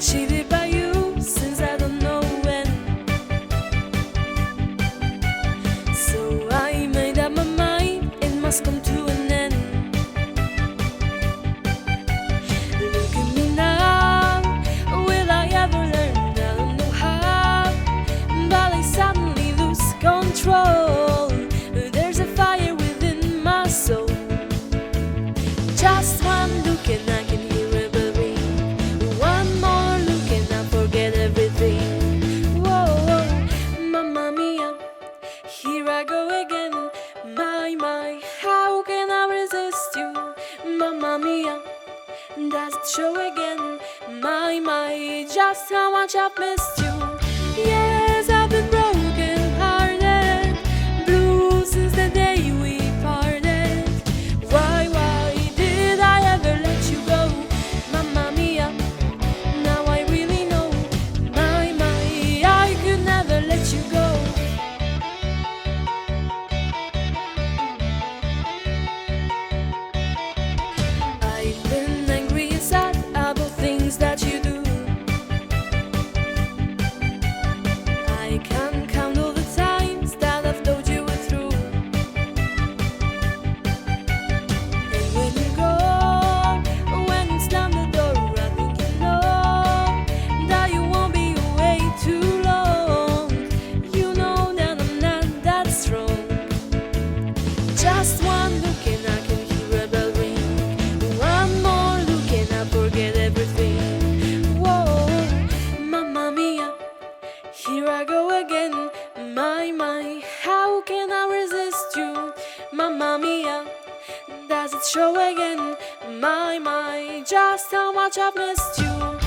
cheated by you since I don't know when. So I made up my mind, it must come true. Show again. My, my, just how much I've missed you. Yeah. like Here I go again, my, my, how can I resist you? Mamma mia, does it show again? My, my, just how much I've missed you.